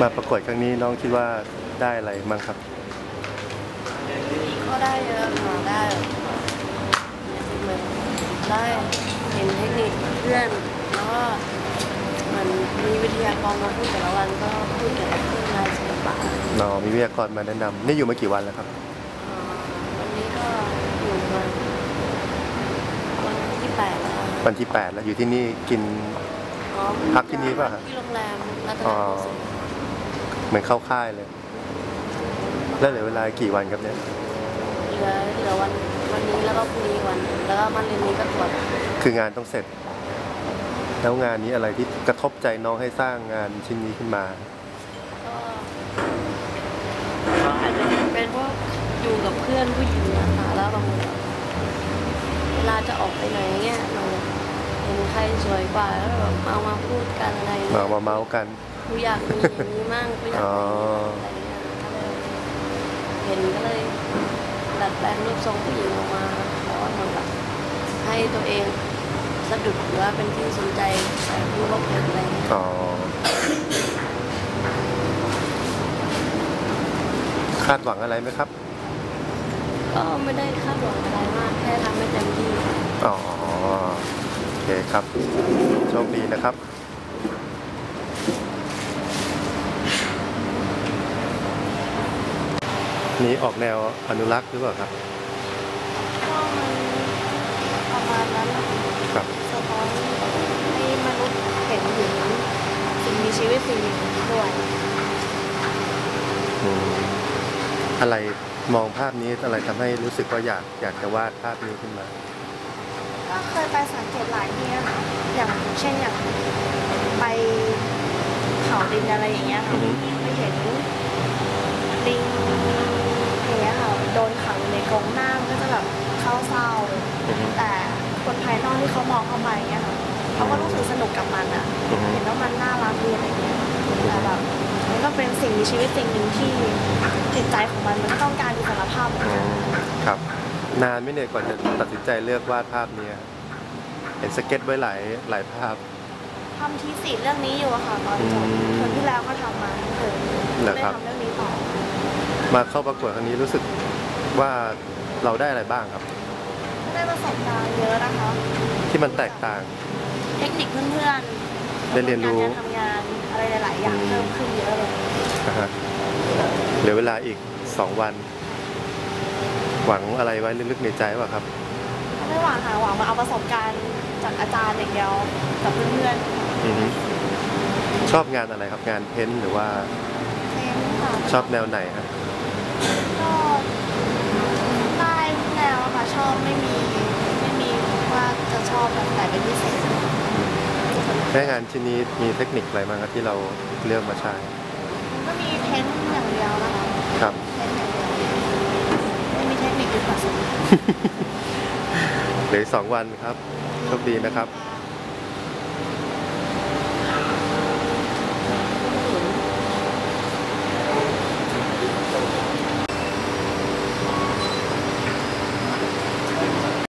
มาประกวดครั้งนี้น้องคิดว่าได้อะไรบ้างครับ ก็ได้เยอะค่ะได้เหมือนได้เห็นเทคนิคเพื่อนแล้วก็เหมือนมีวิทยากรมาพูดแต่ละวันก็พูดเกี่ยวกับเครื่องลายศิลปะน้องมีวิทยากรมาแนะนำนี่อยู่มากี่วันแล้วครับอ่าวันนี้ก็อยู่มาวันที่แปดแล้วค่ะวันที่ 8 แล้วอยู่ที่นี่กิน อ๋อพักที่นี่ป่ะฮะ ที่โรงแรมรัตนอ๋อโกสินทร์ เหมือนเข้าค่ายเลย แล้วเหลือเวลากี่วันครับเนี่ย เหลือเหลือวันวันนี้แล้วก็พรุ่งนี้วันหนึ่งแล้วก็มันเรียนนี้ก็ตรวจคืองานต้องเสร็จ แล้วงานนี้อะไรที่กระทบใจน้องให้สร้างงานชิ้นนี้ขึ้นมา ก็ก็อาจจะเป็นพวกอยู่กับเพื่อนผู้หญิงนะคะแล้วบางเวลาจะออกไปไหนเงี้ยเราเห็นใครสวยกว่าแล้วแบบเอามาพูดกันอะไรมามาเมาส์กัน กูอยากมีอย่างนี้มั่งกูอยากอ๋อมีอะไรเงี้ยก็เลยเห็นก็เลยดัดแปลงรูปทรงผู้หญิงออกมาแล้วก็เหมือนแบบให้ตัวเองสะดุดหรือว่าเป็นที่สนใจแต่ผู้โลกเห็นอะไรเงี้ยอ๋อคาดหวังอะไรไหมครับ ก็ไม่ได้คาดหวังอะไรมากแค่ทำให้เต็มที่อ๋อโอเคครับโชคดีนะครับ นี่ออกแนวอนุรักษ์หรือเปล่าครับก็มันประมาณนั้นนะคะครับ สะท้อนให้มนุษย์เห็นถึงสิ่งมีชีวิตสิ่งหนึ่งด้วยอืมอะไรมองภาพนี้อะไรทำให้รู้สึกว่าอยากอยากจะวาดภาพนี้ขึ้นมา ก็เคยไปสังเกตหลายที่นะคะอย่างเช่นอย่างไปเขาดินอะไรอย่างเงี้ยอืค่ะอฮึ ไปเห็นลิงอย่างเงี้ยค่ะโดนขังอยู่ในกรงหน้ามันก็จะแบบเข้าเศร้า อือฮึ แต่ คนภายนอกที่เขามองเข้าไปอย่างเงี้ยค่ะเขาก็รู้สึกสนุกกับมันอะอือฮึเห็นว่ามันน่ารักดีอะไรเงี้ยแต่แบบมันก็เป็นสิ่งมีชีวิตสิ่งหนึ่งที่จิตใจของมันมันก็ต้องการอิสรภาพเหมือนอืกันมครับ นานไหม่เนี่ยก่อนจะตัดสินใจเลือกวาดภาพนี้เห็นสเก็ตไว้หลายหลายภาพทำทีสีเรื่องนี้อยู่อะค่ะตอนจบอืมเทอมที่แล้วก็ทำมาทั้งเทอมเหรก็อเลยครับทำเรื่องนี้ต่อมาเข้าประกวดครั้งนี้รู้สึกว่าเราได้อะไรบ้างครับ ได้ประสบการณ์เยอะนะคะ ที่มันแตกต่าง เทคนิคเพื่อนๆได้เรียนรู้ การทำงานอะไรหลายๆอย่างอืมเพิ่มขึ้นเยอะเลยนะฮะเหลือเวลาอีกสองวัน หวังอะไรไว้ลึกๆในใจว่าครับ ไม่หวังค่ะหวังมาเอาประสบการณ์จากอาจารย์อย่างเดียวกับเพื่อนอือฮึชอบงานอะไรครับงานเพ้นท์หรือว่าๆเทรนค่ะชอบแนวไหนครับก็ได้ทุกแนวค่ะชอบไม่มีไม่มีว่าจะช อบแบบไหนเป็นพิเศษแม่งานชิ้นนี้มีเทคนิคอะไรบ้างครับที่เราเลือกมาใช้มันก็มีเพ้นท์อย่างเดียวนะคะครับ เพ้นท์อย่างเดียวไม่มีเทคนิคอื่นผสม เหลืออกสองวันครับ โชคดีนะครับค่ะ